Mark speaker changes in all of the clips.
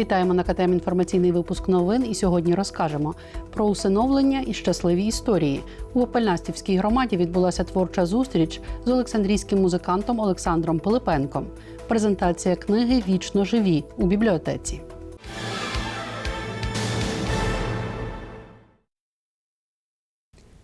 Speaker 1: Вітаємо на КТМ інформаційний випуск новин. І сьогодні розкажемо про усиновлення і щасливі історії. У Опельнастівській громаді відбулася творча зустріч з олександрійським музикантом Олександром Пилипенком. Презентація книги Вічно живі у бібліотеці.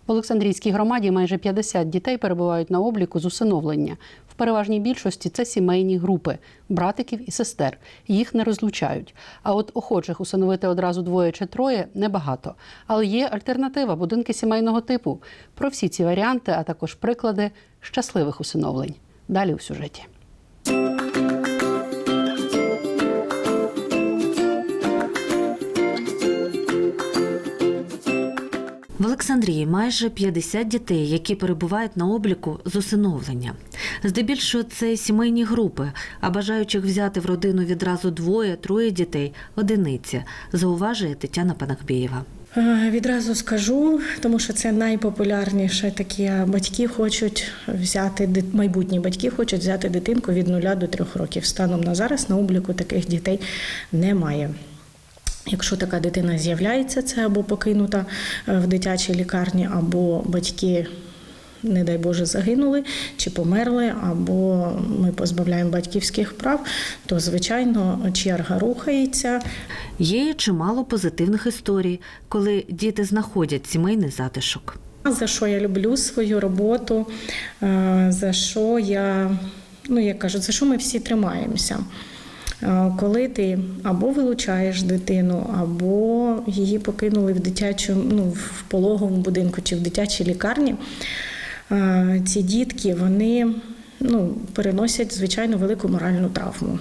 Speaker 1: В Олександрійській громаді майже 50 дітей перебувають на обліку з усиновлення. Переважній більшості це сімейні групи братиків і сестер. Їх не розлучають. А от охочих усиновити одразу двоє чи троє небагато. Але є альтернатива будинки сімейного типу. Про всі ці варіанти, а також приклади щасливих усиновлень. Далі у сюжеті.
Speaker 2: В Олександрії майже 50 дітей, які перебувають на обліку з усиновлення. Здебільшого це сімейні групи, а бажаючих взяти в родину відразу двоє-троє дітей одиниця, зауважує Тетяна Панахбєєва.
Speaker 3: Е, Відразу скажу, тому що це найпопулярніше такі батьки хочуть взяти майбутні батьки хочуть взяти дитинку від нуля до трьох років. Станом на зараз на обліку таких дітей немає. Якщо така дитина з'являється, це або покинута е, в дитячій лікарні, або батьки, не дай Боже, загинули чи померли, або ми позбавляємо батьківських прав, то звичайно черга рухається.
Speaker 2: Є чимало позитивних історій, коли діти знаходять сімейний затишок.
Speaker 3: За що я люблю свою роботу, за що я, ну як кажуть, за що ми всі тримаємося. Коли ти або вилучаєш дитину, або її покинули в дитячому, ну, в пологовому будинку чи в дитячій лікарні, ці дітки вони ну, переносять звичайно велику моральну травму.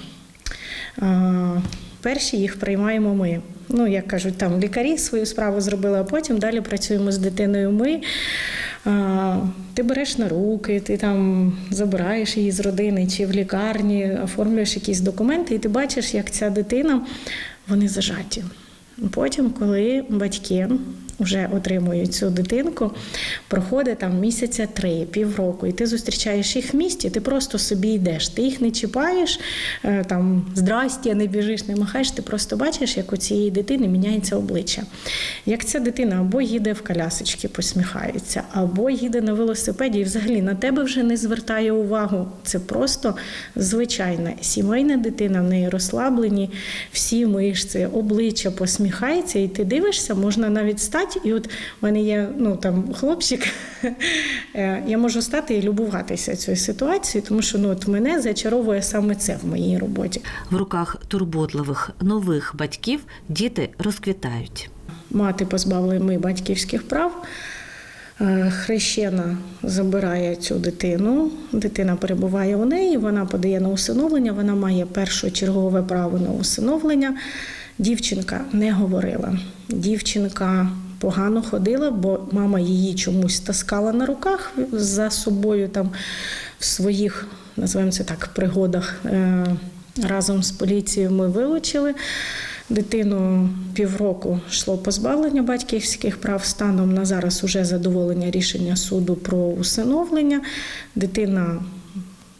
Speaker 3: Перші їх приймаємо ми. Ну, як кажуть, там лікарі свою справу зробили, а потім далі працюємо з дитиною. Ми ти береш на руки, ти там забираєш її з родини чи в лікарні, оформлюєш якісь документи, і ти бачиш, як ця дитина вони зажаті. Потім, коли батьки вже отримують цю дитинку, проходить там місяця три, півроку, і ти зустрічаєш їх в місті, ти просто собі йдеш, ти їх не чіпаєш, е, там здрасті, не біжиш, не махаєш, ти просто бачиш, як у цієї дитини міняється обличчя. Як ця дитина або їде в колясочки, посміхається, або їде на велосипеді і взагалі на тебе вже не звертає увагу. Це просто звичайна сімейна дитина, в неї розслаблені всі мишці, обличчя посміхається, і ти дивишся, можна навіть стати. І от в мене є ну там хлопчик, е, я можу стати і любуватися цією ситуацією, тому що ну от мене зачаровує саме це в моїй роботі.
Speaker 2: В руках турботливих нових батьків діти розквітають.
Speaker 3: Мати позбавлена ми батьківських прав. Е, Хрещена забирає цю дитину, дитина перебуває у неї, вона подає на усиновлення, вона має першочергове право на усиновлення. Дівчинка не говорила. Дівчинка погано ходила, бо мама її чомусь таскала на руках за собою там в своїх, називаємо це так, пригодах. Е, Разом з поліцією ми вилучили. Дитину півроку йшло позбавлення батьківських прав. Станом на зараз уже задоволення рішення суду про усиновлення. Дитина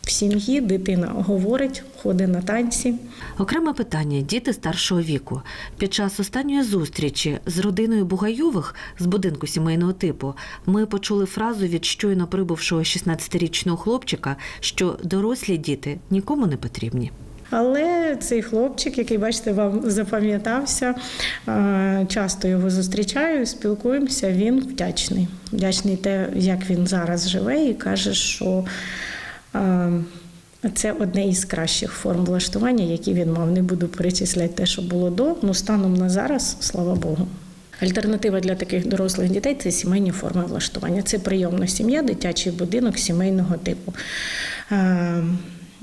Speaker 3: в сім'ї, дитина говорить, ходить на танці.
Speaker 2: Окреме питання діти старшого віку. Під час останньої зустрічі з родиною Бугайових з будинку сімейного типу ми почули фразу від щойно прибувшого 16-річного хлопчика, що дорослі діти нікому не потрібні.
Speaker 3: Але цей хлопчик, який, бачите, вам запам'ятався, часто його зустрічаю, спілкуємося, він вдячний. Вдячний те, як він зараз живе, і каже, що це одне із кращих форм влаштування, які він мав. Не буду перечисляти те, що було до, ну станом на зараз, слава Богу. Альтернатива для таких дорослих дітей це сімейні форми влаштування. Це прийомна сім'я, дитячий будинок сімейного типу.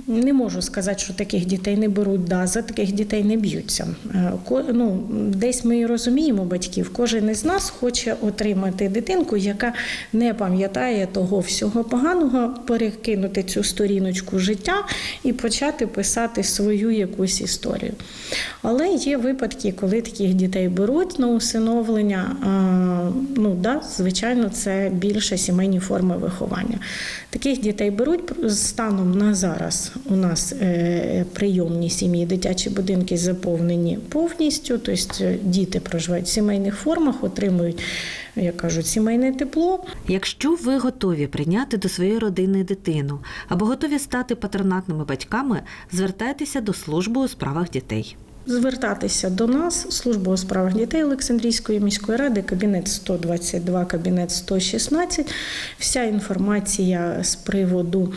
Speaker 3: Не можу сказати, що таких дітей не беруть, да, за таких дітей не б'ються. Е, Ну, десь ми розуміємо батьків, кожен із нас хоче отримати дитинку, яка не пам'ятає того всього поганого, перекинути цю сторіночку життя і почати писати свою якусь історію. Але є випадки, коли таких дітей беруть на усиновлення. Ну, да, звичайно, це більше сімейні форми виховання. Таких дітей беруть станом на зараз. У нас е, прийомні сім'ї, дитячі будинки заповнені повністю. Тобто е, діти проживають в сімейних формах, отримують, як кажуть, сімейне тепло.
Speaker 2: Якщо ви готові прийняти до своєї родини дитину або готові стати патронатними батьками, звертайтеся до служби у справах дітей.
Speaker 3: Звертатися до нас, служба у справах дітей Олександрійської міської ради, кабінет 122, кабінет 116. Вся інформація з приводу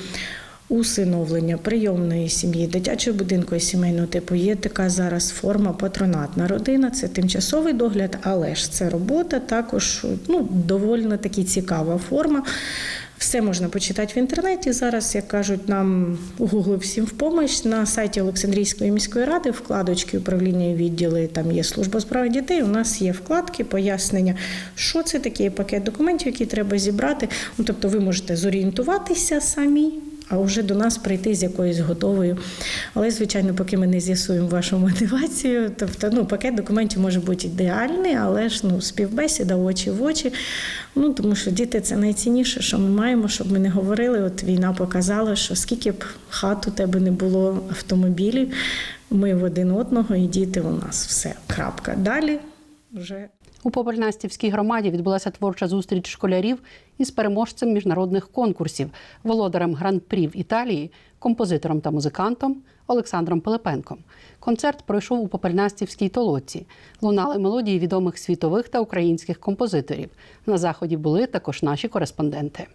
Speaker 3: усиновлення прийомної сім'ї, дитячого будинку і сімейного типу є така зараз форма патронатна родина. Це тимчасовий догляд, але ж це робота також ну, доволі таки цікава форма. Все можна почитати в інтернеті. Зараз, як кажуть, нам Google всім в помощь. На сайті Олександрійської міської ради вкладочки управління і відділи, там є служба справ дітей. У нас є вкладки, пояснення, що це таке пакет документів, які треба зібрати. Ну, тобто ви можете зорієнтуватися самі. А вже до нас прийти з якоюсь готовою. Але, звичайно, поки ми не з'ясуємо вашу мотивацію, тобто ну, пакет документів може бути ідеальний, але ж ну, співбесіда очі в очі. Ну, тому що діти це найцінніше, що ми маємо, щоб ми не говорили. От війна показала, що скільки б хат у тебе не було автомобілів, ми в один одного і діти у нас все. Крапка. Далі вже
Speaker 1: У Попельнастівській громаді відбулася творча зустріч школярів із переможцем міжнародних конкурсів, володарем гран-прі в Італії, композитором та музикантом Олександром Пилипенком. Концерт пройшов у Попельнастівській толоці. Лунали мелодії відомих світових та українських композиторів. На заході були також наші кореспонденти.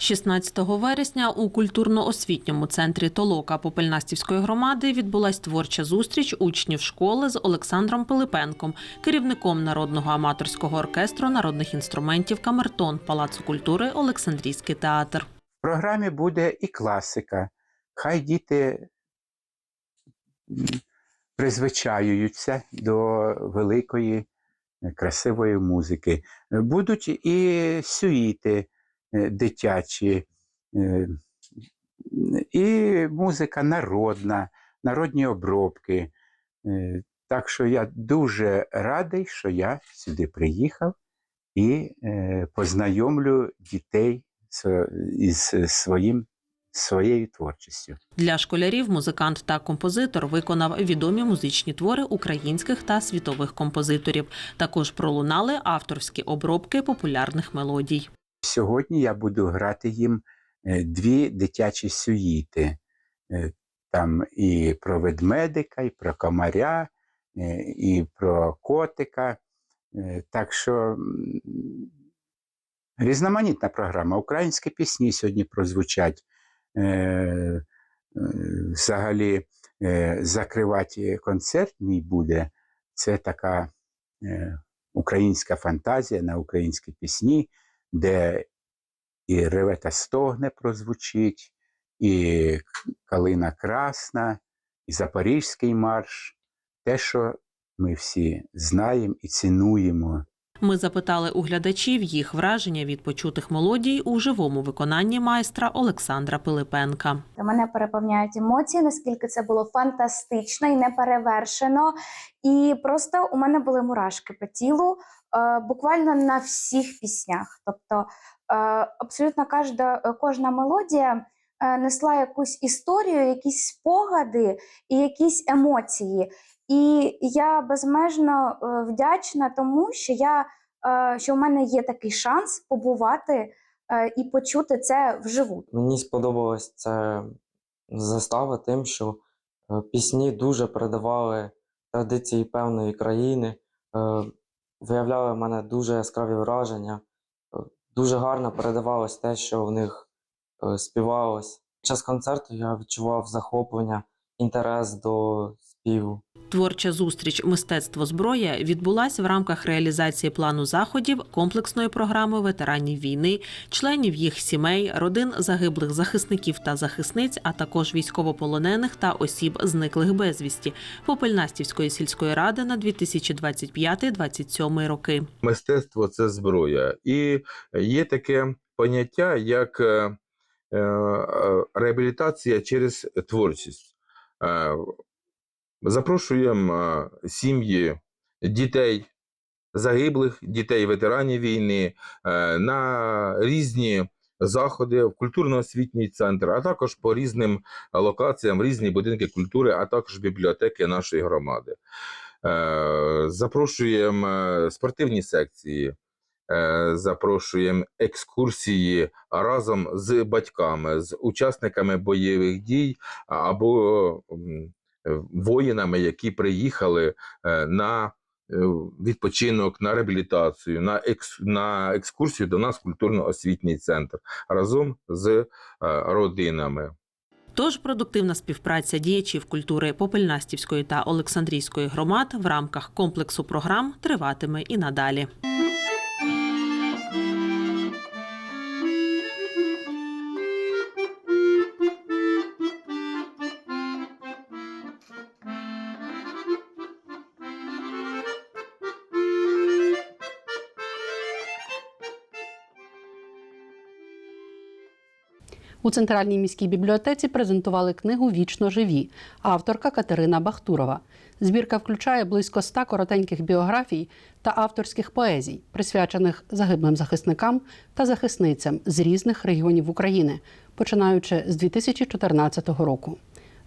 Speaker 4: 16 вересня у культурно-освітньому центрі Толока Попельнастівської громади відбулась творча зустріч учнів школи з Олександром Пилипенком, керівником народного аматорського оркестру народних інструментів Камертон Палацу культури Олександрійський театр.
Speaker 5: В програмі буде і класика. Хай діти м, призвичаюються до великої, красивої музики. Будуть і сюїти дитячі, е, і музика народна, народні обробки. Е, Так що я дуже радий, що я сюди приїхав і е, познайомлю дітей із своїм, своєю творчістю.
Speaker 4: Для школярів музикант та композитор виконав відомі музичні твори українських та світових композиторів. Також пролунали авторські обробки популярних мелодій.
Speaker 5: Сьогодні я буду грати їм е, дві дитячі сюїти. Е, Там і про ведмедика, і про комаря, е, і про котика. Так що різноманітна програма. Українські пісні сьогодні прозвучать. Взагалі закривати концерт мій буде. Це така українська фантазія на українські пісні, де і реве та стогне прозвучить, і калина красна, і Запорізький марш. Те, що ми всі знаємо і цінуємо.
Speaker 4: Ми запитали у глядачів їх враження від почутих мелодій у живому виконанні майстра Олександра Пилипенка.
Speaker 6: Мене переповняють емоції, наскільки це було фантастично і неперевершено. І просто у мене були мурашки по тілу буквально на всіх піснях. Тобто е, абсолютно кожна, кожна мелодія несла якусь історію, якісь спогади і якісь емоції. І я безмежно е, вдячна тому, що я е, що в мене є такий шанс побувати е, і почути це вживу.
Speaker 7: Мені сподобалась ця застава тим, що пісні дуже передавали традиції певної країни, виявляли в мене дуже яскраві враження. Дуже гарно передавалось те, що в них е, співалось. Під час концерту я відчував захоплення, інтерес до співу.
Speaker 4: Творча зустріч Мистецтво зброя відбулась в рамках реалізації плану заходів комплексної програми ветеранів війни, членів їх сімей, родин загиблих захисників та захисниць, а також військовополонених та осіб, зниклих безвісті Попельнастівської сільської ради на 2025-2027 роки.
Speaker 8: мистецтво це зброя. І є таке поняття, як е, е, реабілітація через творчість. Запрошуємо сім'ї дітей загиблих, дітей ветеранів війни е, на різні заходи в культурно-освітній центр, а також по різним локаціям, різні будинки культури, а також бібліотеки нашої громади. Е, Запрошуємо е, спортивні секції, запрошуємо екскурсії разом з батьками, з учасниками бойових дій або воїнами, які приїхали е, на е, відпочинок, на реабілітацію, на, екс, на екскурсію до нас культурно-освітній центр разом з е, родинами.
Speaker 4: Тож продуктивна співпраця діячів культури Попельнастівської та Олександрійської громад в рамках комплексу програм триватиме і надалі.
Speaker 1: У центральній міській бібліотеці презентували книгу Вічно живі, авторка Катерина Бахтурова. Збірка включає близько ста коротеньких біографій та авторських поезій, присвячених загиблим захисникам та захисницям з різних регіонів України, починаючи з 2014 року.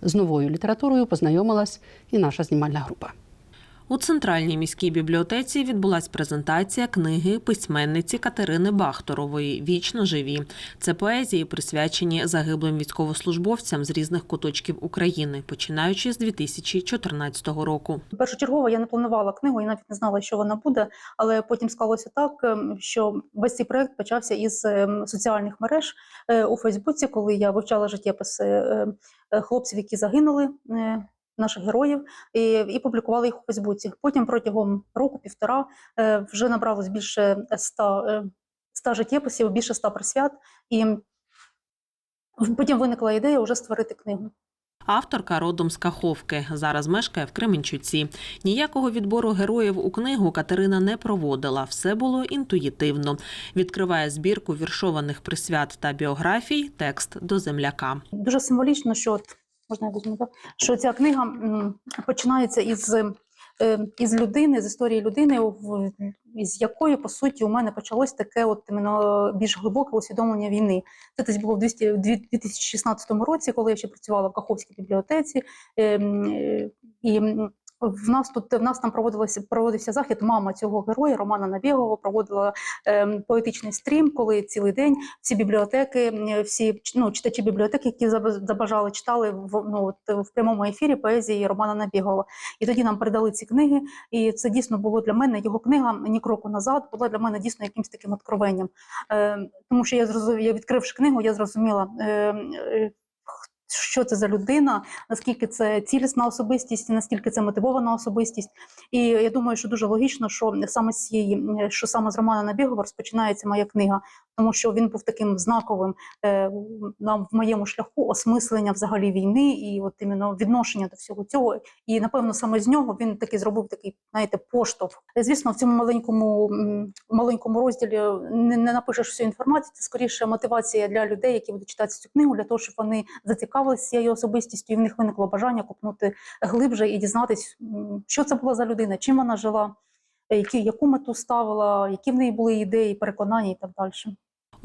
Speaker 1: З новою літературою познайомилась і наша знімальна група.
Speaker 4: У центральній міській бібліотеці відбулась презентація книги письменниці Катерини Бахторової Вічно живі. Це поезії, присвячені загиблим військовослужбовцям з різних куточків України, починаючи з 2014 року.
Speaker 9: Першочергово я не планувала книгу, я навіть не знала, що вона буде, але потім склалося так, ем, що весь цей проект почався із ем, соціальних мереж е, у Фейсбуці, коли я вивчала життєписи е, е, хлопців, які загинули. Наших героїв і, і публікували їх у Фейсбуці. Потім протягом року-півтора е, вже набралось більше ста, е, ста життєписів, більше ста присвят, і потім виникла ідея вже створити книгу.
Speaker 4: Авторка родом з Каховки зараз мешкає в Кременчуці. Ніякого відбору героїв у книгу Катерина не проводила. Все було інтуїтивно. Відкриває збірку віршованих присвят та біографій. Текст до земляка.
Speaker 9: Дуже символічно, що можна я візьму, що ця книга починається із, е, із людини, з історії людини, з якої, по суті, у мене почалось таке от іменно більш глибоке усвідомлення війни. Це десь було в 200 2016 році, коли я ще працювала в Каховській бібліотеці. е, м, е, І в нас тут в нас там проводилося проводився захід. Мама цього героя Романа Набєгова проводила ем, поетичний стрім, коли цілий день всі бібліотеки, всі ну, читачі бібліотеки, які забажали, читали в, ну, от, в прямому ефірі поезії Романа Набєгова. І тоді нам передали ці книги. І це дійсно було для мене його книга ні кроку назад була для мене дійсно якимось таким откровенням. Е, тому що я зрозуміла, я відкривши книгу, я зрозуміла. Е, е, що це за людина, наскільки це цілісна особистість, наскільки це мотивована особистість. І я думаю, що дуже логічно, що саме з цієї, що саме з Романа Набігова розпочинається моя книга, тому що він був таким знаковим е, на в моєму шляху осмислення взагалі війни і от іменно відношення до всього цього. І напевно саме з нього він таки зробив такий, знаєте, поштовх. Звісно, в цьому маленькому маленькому розділі не, не напишеш всю інформацію. Це скоріше мотивація для людей, які будуть читати цю книгу, для того, щоб вони зацікавилися цією особистістю, і в них виникло бажання купнути глибше і дізнатись, що це була за людина, чим вона жила, які, яку мету ставила, які в неї були ідеї, переконання і так далі.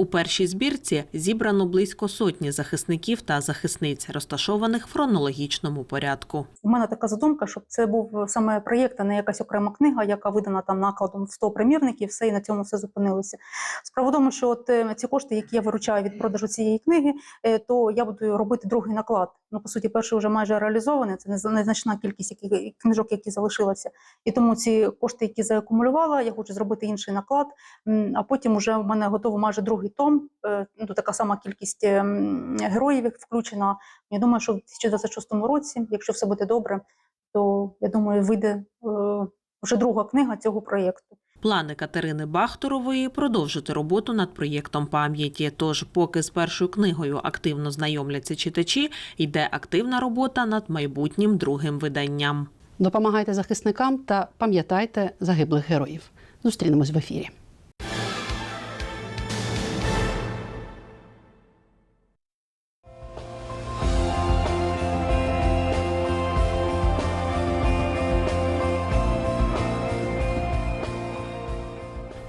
Speaker 4: У першій збірці зібрано близько сотні захисників та захисниць, розташованих в хронологічному порядку.
Speaker 9: У мене така задумка, щоб це був саме проєкт, а не якась окрема книга, яка видана там накладом в 100 примірників, все і на цьому все зупинилося. Справа тому, що от е, ці кошти, які я виручаю від продажу цієї книги, е, то я буду робити другий наклад. Ну, по суті, перший вже майже реалізований. Це незна- незначна кількість які, книжок, які залишилися. І тому ці кошти, які заакумулювала, я хочу зробити інший наклад. А потім вже в мене готово майже другий том. е, Ну, така сама кількість е, героїв включена. Я думаю, що в 2026 році, якщо все буде добре, то я думаю, вийде е, вже друга книга цього проєкту.
Speaker 4: Плани Катерини Бахторової продовжити роботу над проєктом пам'яті. Тож, поки з першою книгою активно знайомляться читачі, йде активна робота над майбутнім другим виданням.
Speaker 1: Допомагайте захисникам та пам'ятайте загиблих героїв. Зустрінемось в ефірі.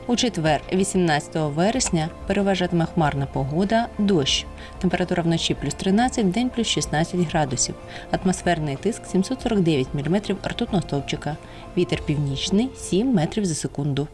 Speaker 10: У четвер, 18 вересня, переважатиме хмарна погода, дощ. Температура вночі плюс 13, день плюс 16 градусів. Атмосферний тиск 749 мм ртутного стовпчика. Вітер північний 7 метрів за секунду.